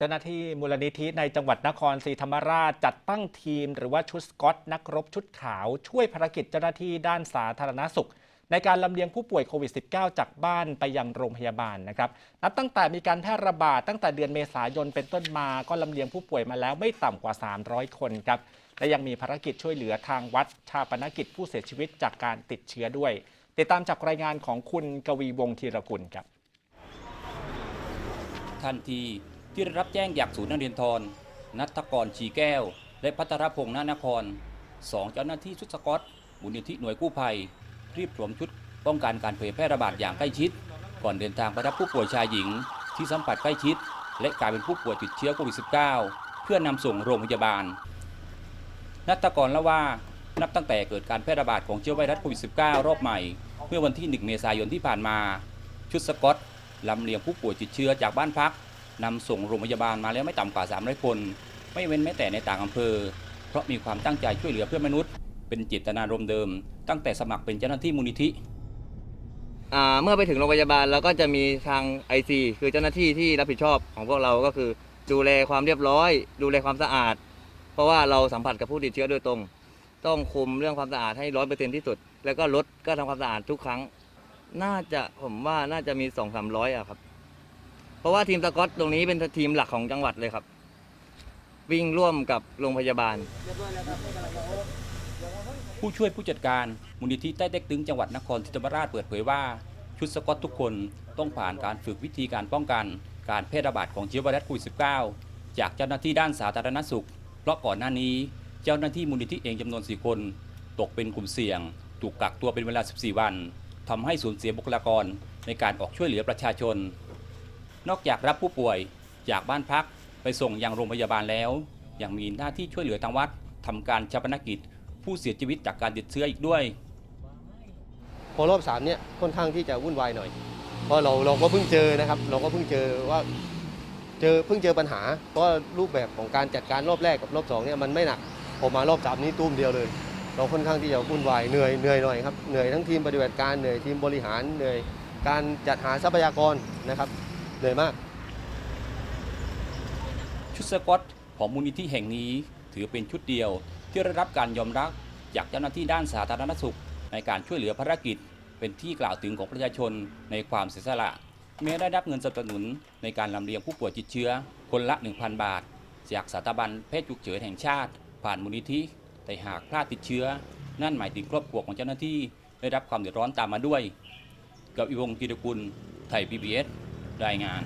เจ้าหน้าที่มูลนิธิในจังหวัดนครศรีธรรมราชจัดตั้งทีม หรือว่าชุดสกอต นักรบชุดขาว ช่วยภารกิจเจ้าหน้าที่ด้านสาธารณสุข ในการลำเลียงผู้ป่วยโควิด -19 จากบ้านไปยังโรงพยาบาลนะครับนับตั้งแต่มีการแพร่ระบาดตั้งแต่เดือนเมษายนเป็นต้นมาก็ลำเลียงผู้ป่วยมาแล้วไม่ต่ำกว่า 300 คนครับและยังมีภารกิจช่วยเหลือทางวัดชาปนกิจผู้เสียชีวิตจากการติดเชื้อด้วย ติดตามจากรายงานของคุณกวีวงศ์ธีรกุลครับทันที ที่ได้รับแจ้งจากศูนย์นักเรียนทรนัทกรชีแก้ว และพัทรพงษ์นานครสองเจ้าหน้าที่ชุดสกอตมูลนิธิหน่วยกู้ภัย รีบสวมชุดป้องกันการเผยแพร่ระบาดอย่างใกล้ชิด ก่อนเดินทางไปรับผู้ป่วยชายหญิง ที่สัมผัสใกล้ชิด และกลายเป็นผู้ป่วยติดเชื้อโควิด -19 เพื่อนำส่งโรงพยาบาล นัทกรเล่าว่านับตั้งแต่เกิดการแพร่ระบาดของเชื้อไวรัสโควิด -19 รอบใหม่ เมื่อวันที่ 1 เมษายนที่ผ่านมา ชุดสกอตลำเลียงผู้ป่วยติดเชื้อจากบ้านพัก นำส่งโรงพยาบาลมาแล้วไม่ต่ำกว่า 300 คน ไม่เว้นแม้แต่ในต่างอำเภอ เพราะมีความตั้งใจช่วยเหลือเพื่อนมนุษย์ เป็นเจตนารมณ์เดิม ตั้งแต่สมัครเป็นเจ้าหน้าที่มูลนิธิอ่าเมื่อไปถึงโรงพยาบาลเราก็จะมีทาง IC คือเจ้าหน้าที่ที่รับผิดชอบของพวกเราก็คือ ดูแลความเรียบร้อย ดูแลความสะอาด เพราะว่าเราสัมผัสกับผู้ติดเชื้อโดยตรง ต้องคุมเรื่องความสะอาดให้ร้อยเปอร์เซ็นที่สุด แล้วก็รถก็ทำความสะอาดทุกครั้ง น่าจะผมว่าน่าจะมีสองสามร้อยอะครับ ราะว่าทีมสกอตตรงนี้เป็นทีมหลักของจังหวัดเลยครับ วิ่งร่วมกับโรงพยาบาล ผู้ช่วยผู้จัดการมูลนิธิใต้เต็กตึงจังหวัดนครศรีธรรมราชเปิดเผยว่า ชุดสกอตทุกคนต้องผ่านการฝึกวิธีการป้องกัน การแพร่ระบาดของเชื้อไวรัสโควิด -19 จากเจ้าหน้าที่ด้านสาธารณสุข เพราะก่อนหน้านี้ เจ้าหน้าที่มูลนิธิเองจำนวน 4 คน ตกเป็นกลุ่มเสี่ยง ถูกกักตัวเป็นเวลา 14 วันทำให้สูญเสียบุคลากรในการออกช่วยเหลือประชาชน นอกจากรับผู้ป่วยจากบ้านพักไปส่งยังโรงพยาบาลแล้ว ยังมีหน้าที่ช่วยเหลือทางวัดทำการชาปนกิจ ผู้เสียชีวิตจากการติดเชื้ออีกด้วย พอรอบสามเนี่ยค่อนข้างที่จะวุ่นวายหน่อย เพราะเราเราก็เพิ่งเจอนะครับ เราก็เพิ่งเจอว่าเจอเพิ่งเจอปัญหา เพราะรูปแบบของการจัดการรอบแรกกับรอบสองเนี่ยมันไม่หนักพอมารอบสามนี้ตุ้มเดียวเลย เราค่อนข้างที่จะวุ่นวายเหนื่อยเหนื่อยหน่อยครับเหนื่อยทั้งทีมปฏิบัติการเหนื่อยทีมบริหารเหนื่อยการจัดหาทรัพยากรนะครับ เหนื่อยมาก ชุดสกอตของมูลนิธิแห่งนี้ถือเป็นชุดเดียวที่ได้รับการยอมรับจากเจ้าหน้าที่ด้านสาธารณสุข ในการช่วยเหลือภารกิจ เป็นที่กล่าวถึงของประชาชนในความเสียสละแม้ได้รับเงินสนับสนุนในการลำเลียงผู้ป่วยติดเชื้อ คนละ 1,000 บาท จากสถาบันแพทย์ฉุกเฉินแห่งชาติ ผ่านมูลนิธิ แต่หากพลาดติดเชื้อ นั่นหมายถึงครอบครัวของเจ้าหน้าที่ได้รับความเดือดร้อนตามมาด้วย กับอีวงกิรกุล ไทย PBS รายงาน